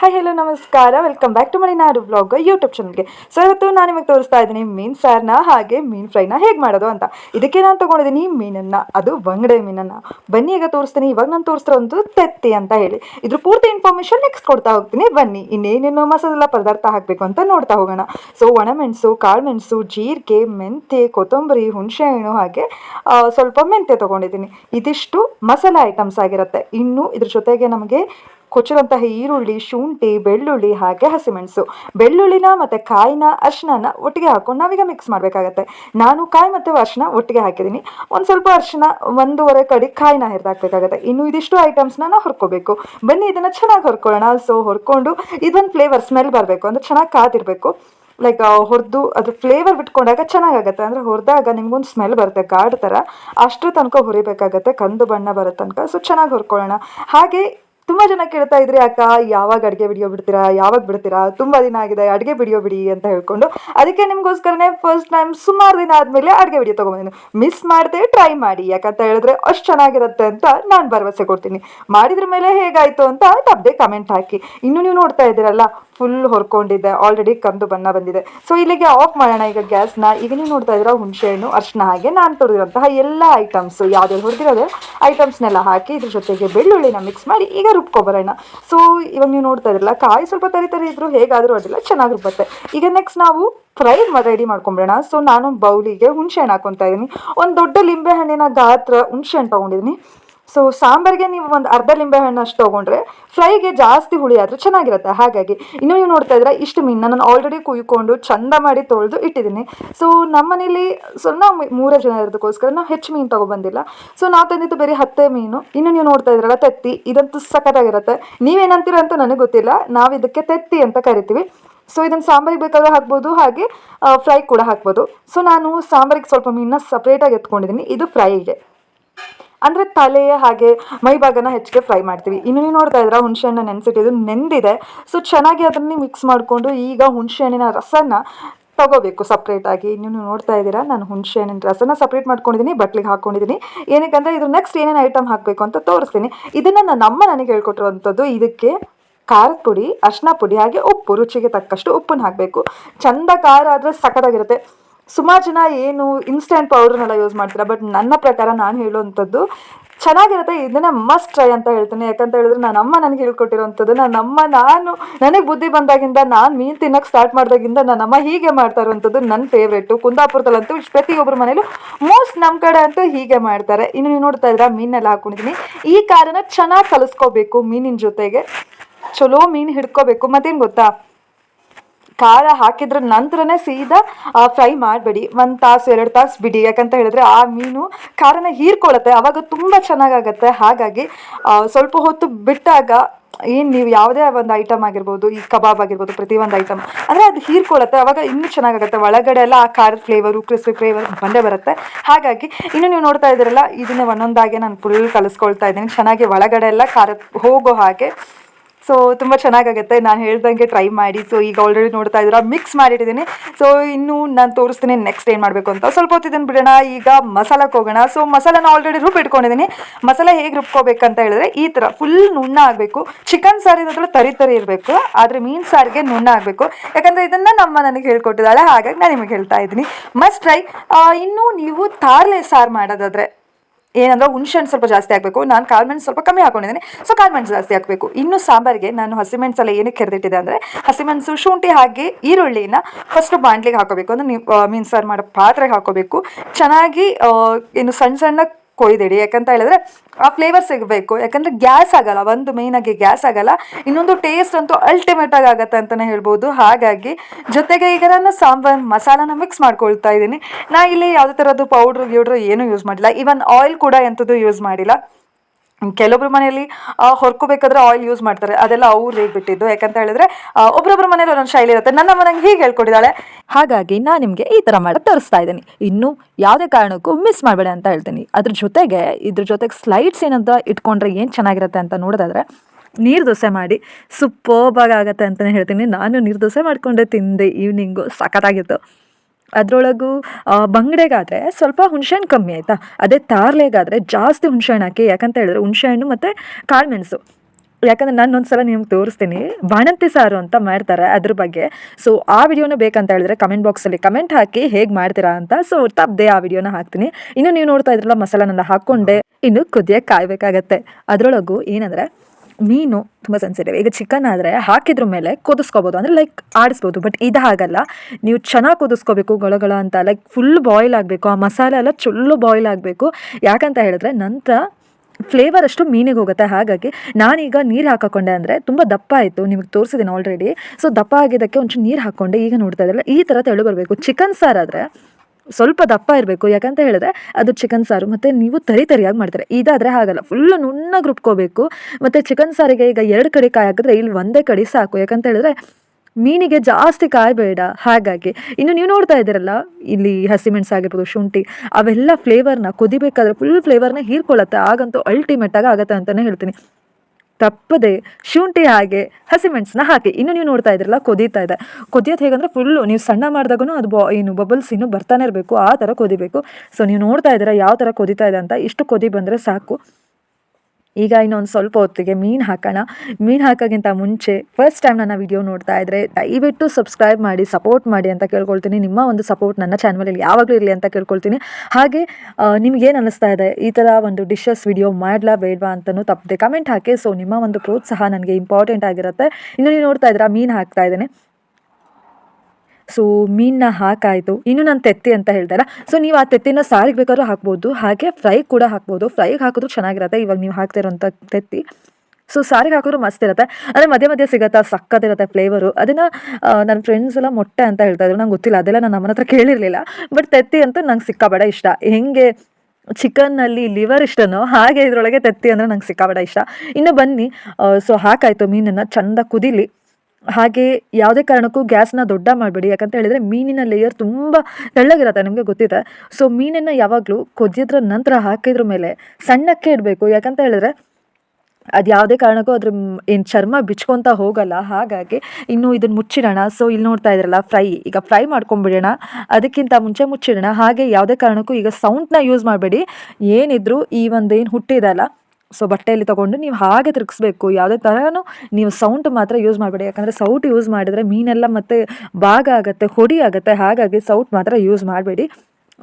Hi hello ನಮಸ್ಕಾರ. Welcome back to Malenadu blog YouTube ಚಾನಲ್ಗೆ so ಇವತ್ತು ನಾನು ನಿಮಗೆ ತೋರಿಸ್ತಾ ಇದ್ದೀನಿ ಮೀನ್ ಸಾರನ್ನ ಹಾಗೆ ಮೀನ್ ಫ್ರೈನ ಹೇಗೆ ಮಾಡೋದು ಅಂತ. ಇದಕ್ಕೆ ನಾನು ತೊಗೊಂಡಿದ್ದೀನಿ ಮೀನನ್ನು, ಅದು ಬಂಗಡೆ ಮೀನನ್ನು. ಬನ್ನಿ, ಈಗ ತೋರಿಸ್ತೀನಿ. ಇವಾಗ ನಾನು ತೋರಿಸ್ತಿರೋದು ತೆತ್ತಿ ಅಂತ ಹೇಳಿ. ಇದ್ರ ಪೂರ್ತಿ ಇನ್ಫಾರ್ಮೇಷನ್ ನೆಕ್ಸ್ಟ್ ಕೊಡ್ತಾ ಹೋಗ್ತೀನಿ. ಬನ್ನಿ, ಇನ್ನೇನೇನು ಮಸಾಲ ಪದಾರ್ಥ ಹಾಕಬೇಕು ಅಂತ ನೋಡ್ತಾ ಹೋಗೋಣ. ಸೊ ಒಣಮೆಣಸು ಕಾಳುಮೆಣಸು ಜೀರಿಗೆ ಮೆಂತೆ ಕೊತ್ತಂಬರಿ ಹುಣಸೆಹಣ್ಣು ಹಾಗೆ ಸ್ವಲ್ಪ ಮೆಂತೆ ತೊಗೊಂಡಿದ್ದೀನಿ. ಇದಿಷ್ಟು ಮಸಾಲೆ ಐಟಮ್ಸ್ ಆಗಿರುತ್ತೆ. ಇನ್ನು ಇದ್ರ ಜೊತೆಗೆ ನಮಗೆ ಕೊಚ್ಚಿರುವಂತಹ ಈರುಳ್ಳಿ, ಶುಂಠಿ, ಬೆಳ್ಳುಳ್ಳಿ ಹಾಗೆ ಹಸಿಮೆಣಸು ಬೆಳ್ಳುಳ್ಳಿನ ಮತ್ತು ಕಾಯಿನ ಅರ್ಶಿನ ಒಟ್ಟಿಗೆ ಹಾಕೊಂಡು ನಾವೀಗ ಮಿಕ್ಸ್ ಮಾಡಬೇಕಾಗತ್ತೆ. ನಾನು ಕಾಯಿ ಮತ್ತು ಅರ್ಶಿನ ಒಟ್ಟಿಗೆ ಹಾಕಿದ್ದೀನಿ. ಒಂದು ಸ್ವಲ್ಪ ಅರ್ಶಿನ ಒಂದೂವರೆ ಕಡೆ ಕಾಯಿನ ಹಿರಿದಾಕ್ಬೇಕಾಗತ್ತೆ ಇನ್ನು ಇದಿಷ್ಟು ಐಟಮ್ಸ್ನ ನಾವು ಹುರ್ಕೋಬೇಕು. ಬನ್ನಿ, ಇದನ್ನು ಚೆನ್ನಾಗಿ ಹೊರ್ಕೊಳ್ಳೋಣ. ಸೊ ಹೊರ್ಕೊಂಡು ಇದೊಂದು ಫ್ಲೇವರ್ ಸ್ಮೆಲ್ ಬರಬೇಕು. ಅಂದರೆ ಚೆನ್ನಾಗಿ ಕಾದಿರಬೇಕು. ಲೈಕ್ ಹೊರ್ದು ಅದ್ರ ಫ್ಲೇವರ್ ಬಿಟ್ಕೊಂಡಾಗ ಚೆನ್ನಾಗಾಗತ್ತೆ. ಅಂದರೆ ಹುರಿದಾಗ ನಿಮ್ಗೊಂದು ಸ್ಮೆಲ್ ಬರುತ್ತೆ. ಗಾಡ್ ಥರ ಅಷ್ಟು ತನಕ ಹುರಿಬೇಕಾಗತ್ತೆ. ಕಂದು ಬಣ್ಣ ಬರೋ ತನಕ. ಸೊ ಚೆನ್ನಾಗಿ ಹೊರ್ಕೊಳ್ಳೋಣ. ಹಾಗೆ ತುಂಬ ಜನ ಕೇಳ್ತಾ ಇದ್ರಿ, ಅಕ್ಕ, ಯಾವಾಗ ಅಡುಗೆ ವಿಡಿಯೋ ಬಿಡ್ತೀರಾ, ಯಾವಾಗ ಬಿಡ್ತೀರಾ? ತುಂಬ ದಿನ ಆಗಿದೆ, ಅಡುಗೆ ವಿಡಿಯೋ ಬಿಡಿ ಅಂತ ಹೇಳ್ಕೊಂಡು ಅದಕ್ಕೆ ನಿಮಗೋಸ್ಕರನೇ ಫಸ್ಟ್ ಟೈಮ್ ಸುಮಾರು ದಿನ ಆದಮೇಲೆ ಅಡುಗೆ ವಿಡಿಯೋ ತೊಗೊಂಬಂದಿನಿ. ಮಿಸ್ ಮಾಡದೆ ಟ್ರೈ ಮಾಡಿ. ಯಾಕಂತ ಹೇಳಿದ್ರೆ ಅಷ್ಟು ಚೆನ್ನಾಗಿರುತ್ತೆ ಅಂತ ನಾನು ಭರವಸೆ ಕೊಡ್ತೀನಿ. ಮಾಡಿದ್ರ ಮೇಲೆ ಹೇಗಾಯಿತು ಅಂತ ತಪ್ಪದೆ ಕಮೆಂಟ್ ಹಾಕಿ. ಇನ್ನು ನೀವು ನೋಡ್ತಾ ಇದ್ದೀರಲ್ಲ ಫುಲ್ ಹೊರ್ಕೊಂಡಿದ್ದೆ ಆಲ್ರೆಡಿ ಕಂದು ಬಣ್ಣ ಬಂದಿದೆ. ಸೊ ಇಲ್ಲಿಗೆ ಆಫ್ ಮಾಡೋಣ. ಈಗ ಗ್ಯಾಸ್ನ ಈಗ ನೀವು ನೋಡ್ತಾ ಇದ್ದೀರಾ ಹುಣಸೆಹಣ್ಣು ಅರ್ಶಿನ ಹಾಗೆ ನಾನು ತೊಡಗಿರುವಂತಹ ಎಲ್ಲ ಐಟಮ್ಸು ಯಾವ್ದು ಹೊಡೆದಿರೋದು ಐಟಮ್ಸ್ನೆಲ್ಲ ಹಾಕಿ ಇದ್ರ ಜೊತೆಗೆ ಬೆಳ್ಳುಳ್ಳಿನ ಮಿಕ್ಸ್ ಮಾಡಿ ಈಗ ರುಬ್ಕೊಬರೋಣ. ಸೊ ಇವಾಗ ನೀವು ನೋಡ್ತಾ ಇರಲ್ಲ ಕಾಯಿ ಸ್ವಲ್ಪ ತರಿ ತರಿ ಇದ್ರು ಹೇಗಾದರೂ ಅಡ್ಡಿಲ್ಲ ಚೆನ್ನಾಗಿ ರುಬ್ಬತ್ತೆ. ಈಗ ನೆಕ್ಸ್ಟ್ ನಾವು ಫ್ರೈ ರೆಡಿ ಮಾಡ್ಕೊಂಬಿಡೋಣ. ಸೊ ನಾನು ಬೌಲಿಗೆ ಹುಣಸೆ ಹಣ್ಣು ಹಾಕೊತಾ ಇದ್ದೀನಿ ಒಂದು ದೊಡ್ಡ ಲಿಂಬೆ ಹಣ್ಣಿನ ಗಾತ್ರ ಹುಣಸೆ ಹಣ್ಣು ತೊಗೊಂಡಿದ್ದೀನಿ ಸೊ ಸಾಂಬಾರಿಗೆ ನೀವು ಒಂದು ಅರ್ಧ ಲಿಂಬೆ ಹಣ್ಣು ಅಷ್ಟು ತೊಗೊಂಡ್ರೆ ಫ್ರೈಗೆ ಜಾಸ್ತಿ ಹುಳಿ ಆದರೆ ಚೆನ್ನಾಗಿರುತ್ತೆ. ಹಾಗಾಗಿ ಇನ್ನು ನೀವು ನೋಡ್ತಾ ಇದ್ರೆ ಇಷ್ಟು ಮೀನು ನಾನು ಆಲ್ರೆಡಿ ಕುಯ್ಕೊಂಡು ಚಂದ ಮಾಡಿ ತೊಳೆದು ಇಟ್ಟಿದ್ದೀನಿ. ಸೊ ನಮ್ಮನೇಲಿ ಸೊ, ನಾವು ಮೂರೇ ಜನ ಇರೋದಕ್ಕೋಸ್ಕರ ನಾವು ಹೆಚ್ಚು ಮೀನು ತೊಗೊಬಂದಿಲ್ಲ. ಸೊ ನಾವು ತಂದಿದ್ದು ಬರೀ ಹತ್ತೇ ಮೀನು. ಇನ್ನು ನೀವು ನೋಡ್ತಾ ಇದ್ರಲ್ಲ ತತ್ತಿ. ಇದಂತೂ ಸಖತ್ತಾಗಿರುತ್ತೆ. ನೀವೇನಂತೀರ ಅಂತ ನನಗೆ ಗೊತ್ತಿಲ್ಲ. ನಾವು ಇದಕ್ಕೆ ತತ್ತಿ ಅಂತ ಕರಿತೀವಿ. ಸೊ ಇದನ್ನು ಸಾಂಬಾರಿಗೆ ಬೇಕಾದ್ರೆ ಹಾಕ್ಬೋದು, ಹಾಗೆ ಫ್ರೈ ಕೂಡ ಹಾಕ್ಬೋದು. ಸೊ ನಾನು ಸಾಂಬಾರಿಗೆ ಸ್ವಲ್ಪ ಮೀನನ್ನ ಸಪ್ರೇಟಾಗಿ ಎತ್ಕೊಂಡಿದ್ದೀನಿ. ಇದು ಫ್ರೈಗೆ. ಅಂದರೆ ತಲೆಯ ಹಾಗೆ ಮೈ ಭಾಗನ ಹೆಚ್ಚಿಗೆ ಫ್ರೈ ಮಾಡ್ತೀವಿ. ಇನ್ನು ನೀವು ನೋಡ್ತಾ ಇದ್ದೀರಾ ಹುಣಸೆಹಣ್ಣು ನೆನೆಸಿಟ್ಟಿದ್ದು ನೆಂದಿದೆ. ಸೊ ಚೆನ್ನಾಗಿ ಅದನ್ನೇ ಮಿಕ್ಸ್ ಮಾಡಿಕೊಂಡು ಈಗ ಹುಣಸೆಹಣ್ಣಿನ ರಸನ ತಗೋಬೇಕು ಸಪ್ರೇಟಾಗಿ ನೀವು ನೋಡ್ತಾ ಇದ್ದೀರಾ, ನಾನು ಹುಣಸೆ ಹಣ್ಣಿನ ರಸನ ಸಪ್ರೇಟ್ ಮಾಡ್ಕೊಂಡಿದ್ದೀನಿ ಬಟ್ಲಿಗೆ ಹಾಕ್ಕೊಂಡಿದ್ದೀನಿ ಏನಕ್ಕಂದರೆ ಇದು ನೆಕ್ಸ್ಟ್ ಏನೇನು ಐಟಮ್ ಹಾಕಬೇಕು ಅಂತ ತೋರಿಸ್ತೀನಿ. ಇದನ್ನು ನಮ್ಮ ನನಗೆ ಹೇಳ್ಕೊಟ್ಟಿರುವಂಥದ್ದು ಇದಕ್ಕೆ ಖಾರದ ಪುಡಿ, ಅರ್ಶಿನ ಪುಡಿ ಹಾಗೆ ಉಪ್ಪು. ರುಚಿಗೆ ತಕ್ಕಷ್ಟು ಉಪ್ಪನ್ನು ಹಾಕಬೇಕು. ಚಂದ ಖಾರ ಆದರೆ ಸಖತ್ತಾಗಿರುತ್ತೆ. ಸುಮಾರು ಜನ ಏನು ಇನ್ಸ್ಟೆಂಟ್ ಪೌಡ್ರನ್ನೆಲ್ಲ ಯೂಸ್ ಮಾಡ್ತೀರಾ? ಬಟ್ ನನ್ನ ಪ್ರಕಾರ ನಾನು ಹೇಳುವಂಥದ್ದು ಚೆನ್ನಾಗಿರುತ್ತೆ, ಇದನ್ನ ಮಸ್ಟ್ ಟ್ರೈ ಅಂತ ಹೇಳ್ತೀನಿ. ಯಾಕಂತ ಹೇಳಿದ್ರೆ ನನ್ನ ಅಮ್ಮ ನನಗೆ ಹೇಳ್ಕೊಟ್ಟಿರೋಂಥದ್ದು. ನನ್ನ ಅಮ್ಮ ನಾನು, ನನಗೆ ಬುದ್ಧಿ ಬಂದಾಗಿಂದ ನಾನು ಮೀನು ತಿನ್ನಕ್ಕೆ ಸ್ಟಾರ್ಟ್ ಮಾಡಿದಾಗಿಂದ ನನ್ನ ಅಮ್ಮ ಹೀಗೆ ಮಾಡ್ತಾ ಇರುವಂಥದ್ದು ನನ್ನ ಫೇವ್ರೇಟು ಕುಂದಾಪುರದಲ್ಲಂತೂ ಪ್ರತಿಯೊಬ್ಬರ ಮನೇಲೂ ಮೋಸ್ಟ್ ನಮ್ಮ ಕಡೆ ಅಂತೂ ಹೀಗೆ ಮಾಡ್ತಾರೆ. ಇನ್ನು ನೀವು ನೋಡ್ತಾ ಇದ್ದೀರಾ, ಮೀನೆಲ್ಲ ಹಾಕೊಂಡಿದ್ದೀನಿ. ಈ ಕಾರಣ ಚೆನ್ನಾಗಿ ಕಲಿಸ್ಕೋಬೇಕು ಮೀನಿನ ಜೊತೆಗೆ. ಚಲೋ ಮೀನು ಹಿಡ್ಕೋಬೇಕು. ಮತ್ತೇನು ಗೊತ್ತಾ? ಖಾರ ಹಾಕಿದ್ರ ನಂತರನೇ ಸೀದಾ ಫ್ರೈ ಮಾಡಬೇಡಿ. ಒಂದು ತಾಸು, ಎರಡು ತಾಸು ಬಿಡಿ. ಯಾಕಂತ ಹೇಳಿದ್ರೆ ಆ ಮೀನು ಖಾರನ ಹೀರ್ಕೊಳ್ಳುತ್ತೆ. ಅವಾಗ ತುಂಬ ಚೆನ್ನಾಗಾಗತ್ತೆ. ಹಾಗಾಗಿ ಸ್ವಲ್ಪ ಹೊತ್ತು ಬಿಟ್ಟಾಗ ಏನು ನೀವು ಯಾವುದೇ ಒಂದು ಐಟಮ್ ಆಗಿರ್ಬೋದು, ಈ ಕಬಾಬ್ ಆಗಿರ್ಬೋದು ಪ್ರತಿಯೊಂದು ಐಟಮ್ ಅಂದರೆ ಅದು ಹೀರ್ಕೊಳ್ಳುತ್ತೆ. ಅವಾಗ ಇನ್ನೂ ಚೆನ್ನಾಗಾಗುತ್ತೆ. ಒಳಗಡೆ ಎಲ್ಲ ಆ ಖಾರದ ಫ್ಲೇವರು ಕ್ರಿಸ್ಪಿ ಫ್ಲೇವರ್ ಬಂದೇ ಬರುತ್ತೆ. ಹಾಗಾಗಿ, ಇನ್ನು ನೀವು ನೋಡ್ತಾ ಇದ್ದೀರಲ್ಲ ಇದನ್ನೇ ಒಂದೊಂದಾಗೆ ನಾನು ಫುಲ್ ಕಲಿಸ್ಕೊಳ್ತಾ ಇದ್ದೀನಿ. ಚೆನ್ನಾಗಿ ಒಳಗಡೆ ಎಲ್ಲ ಖಾರ ಹೋಗೋ ಹಾಗೆ ಸೊ ತುಂಬ ಚೆನ್ನಾಗಾಗುತ್ತೆ. ನಾನು ಹೇಳ್ದಂಗೆ ಟ್ರೈ ಮಾಡಿ. ಸೊ ಈಗ ಆಲ್ರೆಡಿ ನೋಡ್ತಾ ಇದ್ದೀರಾ ಮಿಕ್ಸ್ ಮಾಡಿಟ್ಟಿದ್ದೀನಿ. ಸೊ ಇನ್ನು ನಾನು ತೋರಿಸ್ತೀನಿ ನೆಕ್ಸ್ಟ್ ಏನು ಮಾಡಬೇಕು ಅಂತ. ಸ್ವಲ್ಪ ಹೊತ್ತು ಇದನ್ನು ಬಿಡೋಣ. ಈಗ ಮಸಾಲಕ್ಕೆ ಹೋಗೋಣ. ಸೊ ಮಸಾಲಾನ ಆಲ್ರೆಡಿ ರುಬ್ಬಿ ಇಟ್ಕೊಂಡಿದ್ದೀನಿ. ಮಸಾಲ ಹೇಗೆ ರುಬ್ಕೋಬೇಕಂತ ಹೇಳಿದ್ರೆ, ಈ ಥರ ಫುಲ್ ನುಣ್ಣ ಆಗಬೇಕು. ಚಿಕನ್ ಸಾರು ಇರೋದ್ರಲ್ಲಿ ತರಿ ತರಿ ಇರಬೇಕು. ಆದರೆ ಮೀನು ಸಾರಿಗೆ ನುಣ್ಣ ಆಗಬೇಕು. ಯಾಕಂದರೆ ಇದನ್ನು ನಮ್ಮ ನನಗೆ ಹೇಳ್ಕೊಟ್ಟಿದ್ದಾಳೆ. ಹಾಗಾಗಿ ನಾನು ನಿಮಗೆ ಹೇಳ್ತಾ ಇದ್ದೀನಿ. ಮಸ್ಟ್ ಟ್ರೈ ಇನ್ನು ನೀವು ತಾರ್ಲೆ ಸಾರು ಮಾಡೋದಾದರೆ ಏನಂದ್ರೆ ಹುಣ್ಸೆಹಣ್ಣು ಸ್ವಲ್ಪ ಜಾಸ್ತಿ ಹಾಕಬೇಕು. ನಾನು ಕಾಳುಮೆಣಸು ಸ್ವಲ್ಪ ಕಮ್ಮಿ ಹಾಕೊಂಡಿದ್ದೀನಿ. ಸೊ ಕಾಳುಮೆಣಸು ಜಾಸ್ತಿ ಹಾಕಬೇಕು. ಇನ್ನು ಸಾಂಬಾರಿಗೆ ನಾನು ಹಸಿಮೆಣಸೆಲ್ಲ ಏನಕ್ಕೆ ಕೆರೆದಿಟ್ಟಿದೆ ಅಂದರೆ ಹಸಿಮೆಣಸು, ಶುಂಠಿ ಹಾಗೆ ಈರುಳ್ಳಿನ ಫಸ್ಟ್ ಬಾಂಡ್ಲಿಗೆ ಹಾಕೋಬೇಕು. ಅಂದರೆ ನೀವು ಮೀನು ಸಾರು ಮಾಡೋ ಪಾತ್ರೆಗೆ ಹಾಕೋಬೇಕು. ಚೆನ್ನಾಗಿ ಏನು ಸಣ್ಣ ಸಣ್ಣ ಕೊಯ್ದಿಡಿ. ಯಾಕಂತ ಹೇಳಿದ್ರೆ ಆ ಫ್ಲೇವರ್ ಸಿಗಬೇಕು. ಯಾಕಂದರೆ ಗ್ಯಾಸ್ ಆಗಲ್ಲ, ಒಂದು ಮೇಯ್ನಾಗಿ ಗ್ಯಾಸ್ ಆಗಲ್ಲ. ಇನ್ನೊಂದು ಟೇಸ್ಟ್ ಅಂತೂ ಅಲ್ಟಿಮೇಟ್ ಆಗಿ ಆಗತ್ತೆ ಅಂತಲೇ ಹೇಳ್ಬೋದು. ಹಾಗಾಗಿ ಜೊತೆಗೆ ಈಗ ನಾನು ಸಾಂಬಾರ್ ಮಸಾಲಾನ ಮಿಕ್ಸ್ ಮಾಡ್ಕೊಳ್ತಾ ಇದ್ದೀನಿ. ನಾ ಇಲ್ಲಿ ಯಾವುದೇ ಥರದ್ದು ಪೌಡ್ರ್ ಗಿವ್ಡ್ರು ಏನೂ ಯೂಸ್ ಮಾಡಿಲ್ಲ. ಈವನ್ ಆಯಿಲ್ ಕೂಡ ಎಂಥದ್ದು ಯೂಸ್ ಮಾಡಿಲ್ಲ. ಕೆಲವೊಬ್ರು ಮನೆಯಲ್ಲಿ ಹೊರ್ಕೋಬೇಕಾದ್ರೆ ಆಯಿಲ್ ಯೂಸ್ ಮಾಡ್ತಾರೆ. ಅದೆಲ್ಲ ಅವ್ರು ಹೇಳ್ಬಿಟ್ಟಿದ್ದು ಯಾಕಂತ ಹೇಳಿದ್ರೆ ಒಬ್ರೊಬ್ರ ಮನೇಲಿ ಒಂದೊಂದು ಶೈಲಿ ಇರುತ್ತೆ. ನನ್ನ ಮನೆಗೆ ಹೀಗೆ ಹೇಳ್ಕೊಟ್ಟಿದ್ದಾಳೆ. ಹಾಗಾಗಿ ನಾನು ನಿಮಗೆ ಈ ಥರ ಮಾಡಿ ತೋರಿಸ್ತಾ ಇದ್ದೀನಿ. ಇನ್ನು ಯಾವುದೇ ಕಾರಣಕ್ಕೂ ಮಿಸ್ ಮಾಡಬೇಡ ಅಂತ ಹೇಳ್ತೀನಿ. ಅದ್ರ ಜೊತೆಗೆ, ಇದ್ರ ಜೊತೆಗೆ ಸ್ಲೈಡ್ಸ್ ಏನಂತ ಇಟ್ಕೊಂಡ್ರೆ ಏನು ಚೆನ್ನಾಗಿರುತ್ತೆ ಅಂತ ನೋಡೋದಾದ್ರೆ, ನೀರು ದೋಸೆ ಮಾಡಿ ಸೂಪರ್ಬಾಗಿ ಆಗುತ್ತೆ ಅಂತಲೇ ಹೇಳ್ತೀನಿ. ನಾನು ನೀರು ದೋಸೆ ಮಾಡಿಕೊಂಡೆ ತಿಂದೆ ಈವ್ನಿಂಗು ಸಖತ್ತಾಗಿತ್ತು. ಅದರೊಳಗೂ ಬಂಗಡೆಗಾದರೆ ಸ್ವಲ್ಪ ಹುಣಸೆಹಣ್ಣು ಕಮ್ಮಿ ಆಯಿತಾ? ಅದೇ ತಾರ್ಲೆಗಾದರೆ ಜಾಸ್ತಿ ಹುಣಸೆಹಣ್ಣು ಹಾಕಿ, ಯಾಕಂತ ಹೇಳಿದ್ರೆ ಹುಣಸೆಹಣ್ಣು ಮತ್ತು ಕಾಳುಮೆಣಸು ಯಾಕಂದರೆ ನಾನು ಒಂದ್ಸಲ ನಿಮ್ಗೆ ತೋರಿಸ್ತೀನಿ. ಬಾಣಂತಿ ಸಾರು ಅಂತ ಮಾಡ್ತಾರೆ ಅದ್ರ ಬಗ್ಗೆ. ಸೊ ಆ ವಿಡಿಯೋನ ಬೇಕಂತ ಹೇಳಿದ್ರೆ ಕಮೆಂಟ್ ಬಾಕ್ಸಲ್ಲಿ ಕಮೆಂಟ್ ಹಾಕಿ ಹೇಗೆ ಮಾಡ್ತೀರಾ ಅಂತ. ಸೊ ತಪ್ಪದೆ ಆ ವಿಡಿಯೋನ ಹಾಕ್ತೀನಿ. ಇನ್ನು ನೀವು ನೋಡ್ತಾ ಇದ್ರಲ್ಲ ಮಸಾಲನೆಲ್ಲ ಹಾಕ್ಕೊಂಡೆ. ಇನ್ನು ಕುದಿಯಕ್ಕೆ ಕಾಯಬೇಕಾಗತ್ತೆ. ಅದರೊಳಗು ಏನಂದರೆ ಮೀನು ತುಂಬ ಸೆನ್ಸಿಟಿವ್ ಈಗ ಚಿಕನ್ ಆದರೆ ಹಾಕಿದ್ರ ಮೇಲೆ ಕುದಿಸ್ಕೋಬೋದು. ಅಂದರೆ ಲೈಕ್ ಆಡಿಸ್ಬೋದು. ಬಟ್ ಇದು ಹಾಗಲ್ಲ. ನೀವು ಚೆನ್ನಾಗಿ ಕುದಿಸ್ಕೋಬೇಕು, ಗೊಳಗೊಳ ಅಂತ. ಲೈಕ್ ಫುಲ್ ಬಾಯ್ಲ್ ಆಗಬೇಕು. ಆ ಮಸಾಲೆ ಎಲ್ಲ ಚುಲ್ಲು ಬಾಯ್ಲ್ ಆಗಬೇಕು. ಯಾಕಂತ ಹೇಳಿದ್ರೆ ನಂತರ ಫ್ಲೇವರ್ ಅಷ್ಟು ಮೀನಿಗೆ ಹೋಗುತ್ತೆ. ಹಾಗಾಗಿ ನಾನೀಗ ನೀರು ಹಾಕೊಂಡೆ ಅಂದರೆ ತುಂಬ ದಪ್ಪ ಆಯಿತು. ನಿಮಗೆ ತೋರಿಸಿದ್ದೀನಿ ಆಲ್ರೆಡಿ ಸೊ ದಪ್ಪ ಆಗಿದ್ದಕ್ಕೆ ಒಂಚೂರು ನೀರು ಹಾಕ್ಕೊಂಡೆ. ಈಗ ನೋಡ್ತಾ ಇದ್ದಾರೆ ಈ ಥರ ತೆಳು ಬರಬೇಕು. ಚಿಕನ್ ಸಾರಾದರೆ ಸ್ವಲ್ಪ ದಪ್ಪ ಇರಬೇಕು. ಯಾಕಂತ ಹೇಳಿದ್ರೆ ಅದು ಚಿಕನ್ ಸಾರು. ಮತ್ತು ನೀವು ತರಿ ತರಿಯಾಗಿ ಮಾಡ್ತಾರೆ. ಇದಾದರೆ ಹಾಗಲ್ಲ. ಫುಲ್ಲು ನುಣ್ಣಗೆ ರುಬ್ಕೋಬೇಕು. ಮತ್ತು ಚಿಕನ್ ಸಾರಿಗೆ ಈಗ ಎರಡು ಕಡೆ ಕಾಯಿ ಹಾಕಿದ್ರೆ ಇಲ್ಲಿ ಒಂದೇ ಕಡೆ ಸಾಕು. ಯಾಕಂತ ಹೇಳಿದ್ರೆ ಮೀನಿಗೆ ಜಾಸ್ತಿ ಕಾಯಬೇಡ ಹಾಗಾಗಿ ಇನ್ನು ನೀವು ನೋಡ್ತಾ ಇದ್ದೀರಲ್ಲ, ಇಲ್ಲಿ ಹಸಿಮೆಣಸು ಆಗಿರ್ಬೋದು, ಶುಂಠಿ, ಅವೆಲ್ಲ ಫ್ಲೇವರ್ನ ಕುದಿಬೇಕಾದ್ರೆ ಫುಲ್ ಫ್ಲೇವರ್ನ ಹೀರ್ಕೊಳ್ಳುತ್ತೆ. ಆಗಂತೂ ಅಲ್ಟಿಮೇಟಾಗಿ ಆಗುತ್ತೆ ಅಂತಲೇ ಹೇಳ್ತೀನಿ. ತಪ್ಪದೆ ಶುಂಠಿ ಹಾಗೆ ಹಸಿಮೆಣಸನ್ನ ಹಾಕಿ. ಇನ್ನು ನೀವು ನೋಡ್ತಾ ಇದ್ರಲ್ಲ ಕೊದೀತಾ ಇದೆ. ಕೊದಿಯೋದು ಹೇಗಂದ್ರೆ ಫುಲ್ಲು ನೀವು ಸಣ್ಣ ಮಾಡಿದಾಗೂ ಅದು ಬಾ, ಏನು ಬಬಲ್ಸ್ ಇನ್ನು ಬರ್ತಾನೆ ಇರಬೇಕು, ಆ ಥರ ಕೊದಿಬೇಕು. ಸೊ ನೀವು ನೋಡ್ತಾ ಇದ್ದೀರಾ, ಯಾವ ಥರ ಕೊದಿತಾ ಇದೆ ಅಂತ, ಇಷ್ಟು ಕೊದಿ ಬಂದರೆ ಸಾಕು. ಈಗ ಇನ್ನೊಂದು ಸ್ವಲ್ಪ ಹೊತ್ತಿಗೆ ಮೀನು ಹಾಕೋಣ. ಮೀನು ಹಾಕೋಕ್ಕಿಂತ ಮುಂಚೆ ಫಸ್ಟ್ ಟೈಮ್ ನನ್ನ ವಿಡಿಯೋ ನೋಡ್ತಾ ಇದ್ದರೆ ದಯವಿಟ್ಟು ಸಬ್ಸ್ಕ್ರೈಬ್ ಮಾಡಿ ಸಪೋರ್ಟ್ ಮಾಡಿ ಅಂತ ಕೇಳ್ಕೊಳ್ತೀನಿ. ನಿಮ್ಮ ಒಂದು ಸಪೋರ್ಟ್ ನನ್ನ ಚಾನಲಲ್ಲಿ ಯಾವಾಗಲೂ ಇರಲಿ ಅಂತ ಕೇಳ್ಕೊಳ್ತೀನಿ. ಹಾಗೆ ನಿಮಗೇನು ಅನ್ನಿಸ್ತಾ ಇದೆ? ಈ ಥರ ಒಂದು ಡಿಶಸ್ ವಿಡಿಯೋ ಮಾಡಲಾ ಬೇಡವಾ ಅಂತಲೂ ತಪ್ಪದೆ ಕಮೆಂಟ್ ಹಾಕಿ. ಸೊ ನಿಮ್ಮ ಒಂದು ಪ್ರೋತ್ಸಾಹ ನನಗೆ ಇಂಪಾರ್ಟೆಂಟ್ ಆಗಿರುತ್ತೆ. ಇನ್ನು ನೀವು ನೋಡ್ತಾ ಇದ್ದೀರಾ, ಮೀನು ಹಾಕ್ತಾ ಇದ್ದೇನೆ. ಸೊ ಮೀನನ್ನ ಹಾಕಾಯಿತು. ಇನ್ನು ನಾನು ತೆತ್ತಿ ಅಂತ ಹೇಳ್ತಾರ ಸೊ ನೀವು ಆ ತೆತ್ತಿನ ಸಾರಿಗೆ ಬೇಕಾದ್ರೂ ಹಾಕ್ಬೋದು. ಹಾಗೆ ಫ್ರೈ ಕೂಡ ಹಾಕ್ಬೋದು. ಫ್ರೈಗೆ ಹಾಕಿದ್ರು ಚೆನ್ನಾಗಿರುತ್ತೆ. ಇವಾಗ ನೀವು ಹಾಕ್ತಿರೋಂಥ ತೆತ್ತಿ. ಸೊ ಸಾರಿಗೆ ಹಾಕಿದ್ರು ಮಸ್ತ್ ಇರುತ್ತೆ. ಅಂದರೆ ಮಧ್ಯೆ ಮಧ್ಯೆ ಸಿಗುತ್ತೆ? ಸಕ್ಕತ್ತಿರುತ್ತೆ ಫ್ಲೇವರು ಅದನ್ನು ನನ್ನ ಫ್ರೆಂಡ್ಸ್ ಎಲ್ಲ ಮೊಟ್ಟೆ ಅಂತ ಹೇಳ್ತಾ ಇದ್ರು. ನಂಗೆ ಗೊತ್ತಿಲ್ಲ. ಅದೆಲ್ಲ ನಾನು ನಮ್ಮನ ಹತ್ರ ಕೇಳಿರಲಿಲ್ಲ. ಬಟ್ ತೆತ್ತಿ ಅಂತೂ ನಂಗೆ ಸಿಕ್ಕಾಬೇಡ ಇಷ್ಟ. ಹೆಂಗೆ ಚಿಕನ್ನಲ್ಲಿ ಲಿವರ್ ಇಷ್ಟನೋ ಹಾಗೆ ಇದರೊಳಗೆ ತೆತ್ತಿ ಅಂದರೆ ನಂಗೆ ಸಿಕ್ಕಾಬೇಡ ಇಷ್ಟ. ಇನ್ನು ಬನ್ನಿ. ಸೊ ಹಾಕಾಯಿತು ಮೀನನ್ನು. ಚೆಂದ ಕುದಿಲಿ. ಹಾಗೆ ಯಾವುದೇ ಕಾರಣಕ್ಕೂ ಗ್ಯಾಸ್ನ ದೊಡ್ಡ ಮಾಡಬೇಡಿ. ಯಾಕಂತ ಹೇಳಿದರೆ ಮೀನಿನ ಲೇಯರ್ ತುಂಬ ತೆಳ್ಳಗಿರುತ್ತೆ, ನಿಮಗೆ ಗೊತ್ತಿದೆ. ಸೊ ಮೀನನ್ನು ಯಾವಾಗಲೂ ಕೊದ್ದಿದ್ರ ನಂತರ ಹಾಕಿದ್ರ ಮೇಲೆ ಸಣ್ಣಕ್ಕೆ ಇಡಬೇಕು. ಯಾಕಂತ ಹೇಳಿದ್ರೆ ಅದು ಯಾವುದೇ ಕಾರಣಕ್ಕೂ ಅದ್ರ ಏನು ಚರ್ಮ ಬಿಚ್ಕೊತ ಹೋಗಲ್ಲ. ಹಾಗಾಗಿ ಇನ್ನು ಇದನ್ನು ಮುಚ್ಚಿಡೋಣ. ಸೊ ಇಲ್ಲಿ ನೋಡ್ತಾ ಇದ್ರಲ್ಲ, ಫ್ರೈ. ಈಗ ಫ್ರೈ ಮಾಡ್ಕೊಂಬಿಡೋಣ. ಅದಕ್ಕಿಂತ ಮುಂಚೆ ಮುಚ್ಚಿಡೋಣ. ಹಾಗೆ ಯಾವುದೇ ಕಾರಣಕ್ಕೂ ಈಗ ಸೌಂಡ್ನ ಯೂಸ್ ಮಾಡಬೇಡಿ. ಏನಿದ್ರು ಈ ಒಂದು ಏನು ಹುಟ್ಟಿದಲ್ಲ ಸೊ ಬಟ್ಟೆಯಲ್ಲಿ ತಗೊಂಡು ನೀವು ಹಾಗೆ ತಿರುಗಿಸ್ಬೇಕು. ಯಾವುದೇ ಥರನೂ ನೀವು ಸೌಂಡ್ ಮಾತ್ರ ಯೂಸ್ ಮಾಡಬೇಡಿ. ಯಾಕಂದರೆ ಸೌಟ್ ಯೂಸ್ ಮಾಡಿದರೆ ಮೀನೆಲ್ಲ ಮತ್ತೆ ಭಾಗ ಆಗುತ್ತೆ, ಹೊಡಿ ಆಗುತ್ತೆ. ಹಾಗಾಗಿ ಸೌಟ್ ಮಾತ್ರ ಯೂಸ್ ಮಾಡಬೇಡಿ.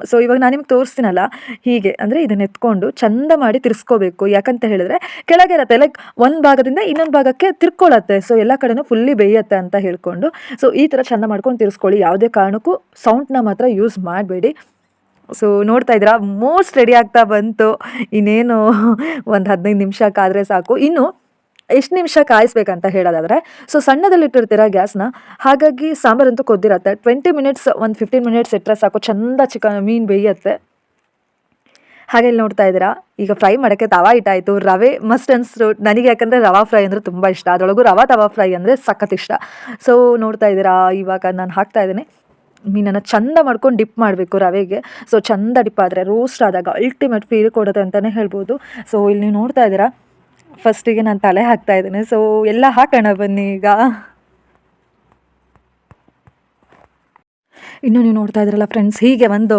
ಸೊ ಇವಾಗ ನಾನು ನಿಮ್ಗೆ ತೋರಿಸ್ತೀನಲ್ಲ, ಹೀಗೆ. ಅಂದರೆ ಇದನ್ನ ಎತ್ಕೊಂಡು ಚಂದ ಮಾಡಿ ತಿರ್ಸ್ಕೋಬೇಕು. ಯಾಕಂತ ಹೇಳಿದ್ರೆ ಕೆಳಗೆ ಇರತ್ತೆ. ಲೈಕ್ ಒಂದು ಭಾಗದಿಂದ ಇನ್ನೊಂದು ಭಾಗಕ್ಕೆ ತಿರ್ಕೊಳ್ಳುತ್ತೆ. ಸೊ ಎಲ್ಲ ಕಡೆನೂ ಫುಲ್ಲಿ ಬೇಯುತ್ತೆ ಅಂತ ಹೇಳ್ಕೊಂಡು. ಸೊ ಈ ಥರ ಚಂದ ಮಾಡ್ಕೊಂಡು ತಿರ್ಸ್ಕೊಳ್ಳಿ. ಯಾವುದೇ ಕಾರಣಕ್ಕೂ ಸೌಂಡ್ನ ಮಾತ್ರ ಯೂಸ್ ಮಾಡಬೇಡಿ. ಸೊ ನೋಡ್ತಾ ಇದ್ದೀರಾ? ಮೋಸ್ಟ್ ರೆಡಿ ಆಗ್ತಾ ಬಂತು. ಇನ್ನೇನು ಒಂದು ಹದಿನೈದು ಕಾದ್ರೆ ಸಾಕು. ಇನ್ನು ಎಷ್ಟು ನಿಮಿಷ ಕಾಯಿಸ್ಬೇಕಂತ ಹೇಳೋದಾದರೆ ಸೊ ಸಣ್ಣದಲ್ಲಿಟ್ಟಿರ್ತೀರ ಗ್ಯಾಸ್ನ ಹಾಗಾಗಿ ಸಾಂಬಾರಂತೂ ಕೊದ್ದಿರತ್ತೆ ಟ್ವೆಂಟಿ ಮಿನಿಟ್ಸ್ ಒಂದು ಫಿಫ್ಟೀನ್ ಮಿನಿಟ್ಸ್ ಇಟ್ಟರೆ ಸಾಕು. ಚಂದ ಚಿಕನ್, ಮೀನು ಬೇಯುತ್ತೆ. ಹಾಗೆ ಇಲ್ಲಿ ನೋಡ್ತಾ ಇದ್ದೀರಾ? ಈಗ ಫ್ರೈ ಮಾಡೋಕ್ಕೆ ತವಾ ಇಟ್ಟಾಯಿತು ರವೆ ಮಸ್ಟ್ ಅನ್ಸ್ರು ನನಗೆ ಯಾಕಂದರೆ ರವಾ ಫ್ರೈ ಅಂದರೆ ತುಂಬ ಇಷ್ಟ. ಅದರೊಳಗೂ ರವಾ, ತವಾ ಫ್ರೈ ಅಂದರೆ ಸಖತ್ ಇಷ್ಟ. ಸೊ ನೋಡ್ತಾ ಇದ್ದೀರಾ? ಇವಾಗ ನಾನು ಹಾಕ್ತಾ ಇದ್ದೀನಿ. ಮೀನನ್ನು ಚಂದ ಮಾಡ್ಕೊಂಡು ಡಿಪ್ ಮಾಡಬೇಕು ರವೆಗೆ. ಸೊ ಚಂದ ಡಿಪ್ ಆದರೆ ರೋಸ್ಟ್ ಆದಾಗ ಅಲ್ಟಿಮೇಟ್ ಫೀಲ್ ಕೊಡುತ್ತೆ ಅಂತಲೇ ಹೇಳ್ಬೋದು. ಸೊ ಇಲ್ಲಿ ನೀವು ನೋಡ್ತಾ ಇದ್ದೀರಾ? ಫಸ್ಟಿಗೆ ನಾನು ತಲೆ ಹಾಕ್ತಾ ಇದ್ದೀನಿ. ಸೊ ಎಲ್ಲ ಹಾಕೋಣ ಬನ್ನಿ ಈಗ. ಇನ್ನು ನೀವು ನೋಡ್ತಾ ಇದ್ರಲ್ಲ ಫ್ರೆಂಡ್ಸ್ ಹೀಗೆ ಒಂದು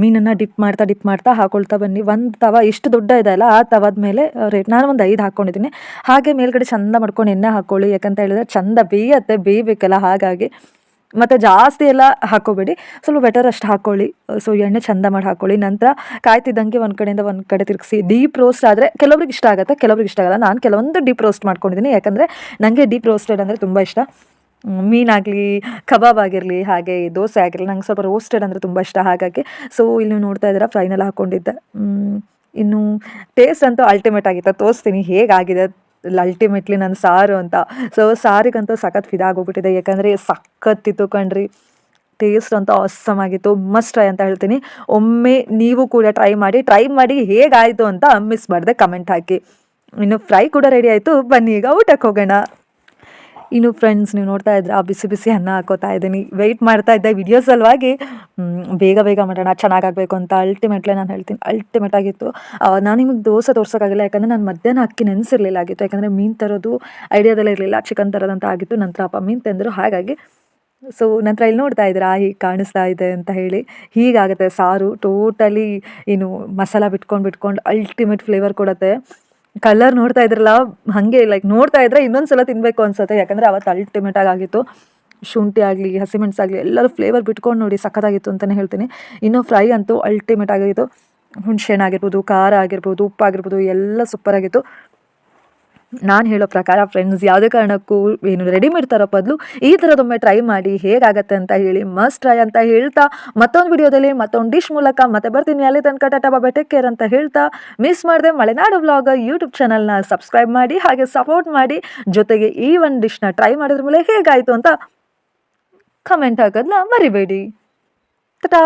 ಮೀನನ್ನು ಡಿಪ್ ಮಾಡ್ತಾ ಡಿಪ್ ಮಾಡ್ತಾ ಹಾಕೊಳ್ತಾ ಬನ್ನಿ. ಒಂದು ತವ ಎಷ್ಟು ದೊಡ್ಡ ಇದೆ ಅಲ್ಲ, ಆ ತವದ ಮೇಲೆ ರೇಟ್ ನಾನು ಒಂದು ಐದು ಹಾಕ್ಕೊಂಡಿದ್ದೀನಿ ಹಾಗೆ ಮೇಲ್ಗಡೆ ಚಂದ ಮಾಡ್ಕೊಂಡು ಎಣ್ಣೆ ಹಾಕ್ಕೊಳ್ಳಿ ಯಾಕಂತ ಹೇಳಿದ್ರೆ ಚಂದ ಬೇಯತ್ತೆ, ಬೇಯಬೇಕಲ್ಲ ಹಾಗಾಗಿ. ಮತ್ತು ಜಾಸ್ತಿ ಎಲ್ಲ ಹಾಕೋಬೇಡಿ. ಸ್ವಲ್ಪ ಬೆಟರ್ ಅಷ್ಟು ಹಾಕ್ಕೊಳ್ಳಿ ಸೊ, ಎಣ್ಣೆ ಚಂದ ಮಾಡಿ ಹಾಕ್ಕೊಳ್ಳಿ ನಂತರ ಕಾಯ್ತಿದ್ದಂಗೆ ಒಂದು ಕಡೆಯಿಂದ ಒಂದು ಕಡೆ ತಿರುಗಿಸಿ. ಡೀಪ್ ರೋಸ್ಟ್ ಆದರೆ ಕೆಲವ್ರಿಗೆ ಇಷ್ಟ ಆಗುತ್ತೆ, ಕೆಲವ್ರಿಗೆ ಇಷ್ಟ ಆಗಲ್ಲ. ನಾನು ಕೆಲವೊಂದು ಡೀಪ್ ರೋಸ್ಟ್ ಮಾಡ್ಕೊಂಡಿದ್ದೀನಿ. ಯಾಕಂದರೆ ನನಗೆ ಡೀಪ್ ರೋಸ್ಟೆಡ್ ಅಂದರೆ ತುಂಬ ಇಷ್ಟ. ಮೀನಾಗಲಿ, ಕಬಾಬ್ ಆಗಿರಲಿ, ಹಾಗೆ ದೋಸೆ ಆಗಿರಲಿ, ನಂಗೆ ಸ್ವಲ್ಪ ರೋಸ್ಟೆಡ್ ಅಂದರೆ ತುಂಬ ಇಷ್ಟ ಹಾಗಾಗಿ. ಸೊ ಇಲ್ಲಿ ನೀವು ನೋಡ್ತಾ ಇದ್ದೀರಾ ಫ್ರೈನೆಲ್ಲ ಹಾಕ್ಕೊಂಡಿದ್ದೆ ಇನ್ನು ಟೇಸ್ಟ್ ಅಂತೂ ಅಲ್ಟಿಮೇಟ್ ಆಗಿತ್ತು. ತೋರಿಸ್ತೀನಿ ಹೇಗಾಗಿದೆ. ಅಲ್ಟಿಮೇಟ್ಲಿ ನನ್ನ ಸಾರು ಅಂತ. ಸೊ ಸಾರಿಗಂತೂ ಸಖತ್ ಫಿದಾಗೋಗ್ಬಿಟ್ಟಿದೆ ಯಾಕಂದರೆ ಸಖತ್ತಿತ್ತು ಕಣ್ರಿ. ಟೇಸ್ಟ್ ಅಂತ ಅಸಮಾಗಿತ್ತು ಆಗಿತ್ತು. ಮಸ್ಟ್ ಟ್ರೈ ಅಂತ ಹೇಳ್ತೀನಿ. ಒಮ್ಮೆ ನೀವು ಕೂಡ ಟ್ರೈ ಮಾಡಿ ಟ್ರೈ ಮಾಡಿ ಹೇಗಾಯಿತು ಅಂತ ಮಿಸ್ ಮಾಡಿದೆ ಕಮೆಂಟ್ ಹಾಕಿ. ಇನ್ನು ಫ್ರೈ ಕೂಡ ರೆಡಿ ಆಯಿತು. ಬನ್ನಿ ಈಗ ಊಟಕ್ಕೆ ಹೋಗೋಣ. ಇನ್ನು ಫ್ರೆಂಡ್ಸ್ ನೀವು ನೋಡ್ತಾ ಇದ್ರೆ, ಆ ಬಿಸಿ ಬಿಸಿ ಅನ್ನ ಹಾಕೋತಾ ಇದ್ದೀನಿ. ವೆಯ್ಟ್ ಮಾಡ್ತಾ ಇದ್ದೆ ವಿಡಿಯೋ ಸಲುವಾಗಿ ಬೇಗ ಬೇಗ ಮಾಡೋಣ ಚೆನ್ನಾಗಾಗಬೇಕು ಅಂತ ಅಲ್ಟಿಮೇಟ್ಲಿ ನಾನು ಹೇಳ್ತೀನಿ. ಅಲ್ಟಿಮೇಟ್ ಆಗಿತ್ತು. ನಾನು ನಿಮಗೆ ದೋಸೆ ತೋರ್ಸೋಕ್ಕಾಗಿಲ್ಲ, ಯಾಕಂದರೆ ನಾನು ಮಧ್ಯಾಹ್ನ ಅಕ್ಕಿ ನೆನೆಸಿರಲಿಲ್ಲ ಆಗಿತ್ತು ಯಾಕಂದರೆ ಮೀನು ತರೋದು ಐಡಿಯಾದಲ್ಲೇ ಇರಲಿಲ್ಲ. ಚಿಕನ್ ತರೋದಂತ ಆಗಿತ್ತು. ನಂತರ ಅಪ್ಪ ಮೀನು ತಂದರು. ಹಾಗಾಗಿ ಸೊ ನಂತರ ಇಲ್ಲಿ ನೋಡ್ತಾ ಇದ್ದೀರಾ ಹೀಗೆ ಕಾಣಿಸ್ತಾ ಇದೆ ಅಂತ ಹೇಳಿ. ಹೀಗಾಗುತ್ತೆ ಸಾರು. ಟೋಟಲಿ ಏನು ಮಸಾಲ ಬಿಟ್ಕೊಂಡು ಬಿಟ್ಕೊಂಡು ಅಲ್ಟಿಮೇಟ್ ಫ್ಲೇವರ್ ಕೊಡುತ್ತೆ. ಕಲರ್ ನೋಡ್ತಾ ಇದ್ರಲ್ಲ, ಹಾಗೆ ಲೈಕ್ ನೋಡ್ತಾ ಇದ್ರೆ ಇನ್ನೊಂದು ಸಲ ತಿನ್ನಬೇಕು ಅನ್ಸುತ್ತೆ. ಯಾಕಂದ್ರೆ ಅವತ್ತು ಅಲ್ಟಿಮೇಟ್ ಆಗಿತ್ತು. ಶುಂಠಿ ಆಗಲಿ ಹಸಿಮೆಣಸಾಗಲಿ ಎಲ್ಲರೂ ಫ್ಲೇವರ್ ಬಿಟ್ಕೊಂಡು ನೋಡಿ ಸಖತ್ತಾಗಿತ್ತು ಅಂತಲೇ ಹೇಳ್ತೀನಿ. ಇನ್ನು ಫ್ರೈ ಅಂತೂ ಅಲ್ಟಿಮೇಟ್ ಆಗಿತ್ತು. ಹುಣಸೆಹಣ್ಣು ಆಗಿರ್ಬೋದು, ಖಾರ ಆಗಿರ್ಬೋದು ಉಪ್ಪಾಗಿರ್ಬೋದು ಎಲ್ಲ ಸೂಪರಾಗಿತ್ತು ನಾನು ಹೇಳೋ ಪ್ರಕಾರ ಫ್ರೆಂಡ್ಸ್ ಯಾವುದೇ ಕಾರಣಕ್ಕೂ ಏನು ರೆಡಿಮೇಡ್ ತರೋ ಬದಲು ಈ ಥರದೊಮ್ಮೆ ಟ್ರೈ ಮಾಡಿ ಹೇಗಾಗತ್ತೆ ಅಂತ ಹೇಳಿ ಮಸ್ಟ್ ಟ್ರೈ ಅಂತ ಹೇಳ್ತಾ ಮತ್ತೊಂದು ವಿಡಿಯೋದಲ್ಲಿ ಮತ್ತೊಂದು ಡಿಶ್ ಮೂಲಕ ಮತ್ತೆ ಬರ್ತೀನಿ. ಅಲ್ಲಿ ತನಕ ಟಾಟಾ ಬಾಬಾ ಟೇಕ್ ಕೇರ್ ಅಂತ ಹೇಳ್ತಾ ಮಿಸ್ ಮಾಡಿದೆ ಮಲೆನಾಡು ವ್ಲಾಗ್ ಯೂಟ್ಯೂಬ್ ಚಾನಲ್ನ ಸಬ್ಸ್ಕ್ರೈಬ್ ಮಾಡಿ ಹಾಗೆ ಸಪೋರ್ಟ್ ಮಾಡಿ ಜೊತೆಗೆ ಈ ಒಂದು ಡಿಶ್ನ ಟ್ರೈ ಮಾಡಿದ್ರ ಮೇಲೆ ಹೇಗಾಯಿತು ಅಂತ ಕಮೆಂಟ್ ಹಾಕೋದನ್ನ ಮರಿಬೇಡಿ. ಟಾಟಾ!